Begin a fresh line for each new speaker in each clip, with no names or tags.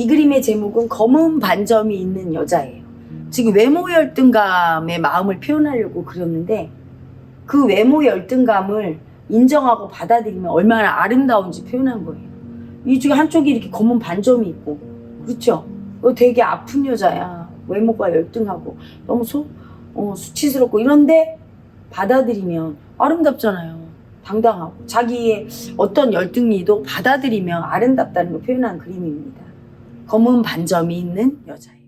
이 그림의 제목은 검은 반점이 있는 여자예요. 지금 외모 열등감의 마음을 표현하려고 그렸는데 그 외모 열등감을 인정하고 받아들이면 얼마나 아름다운지 표현한 거예요. 이 중에 한쪽이 이렇게 검은 반점이 있고 그렇죠? 어, 되게 아픈 여자야. 외모가 열등하고 너무 소, 어, 수치스럽고 이런데 받아들이면 아름답잖아요. 당당하고 자기의 어떤 열등미도 받아들이면 아름답다는 걸 표현한 그림입니다. 검은 반점이 있는 여자예요.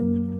you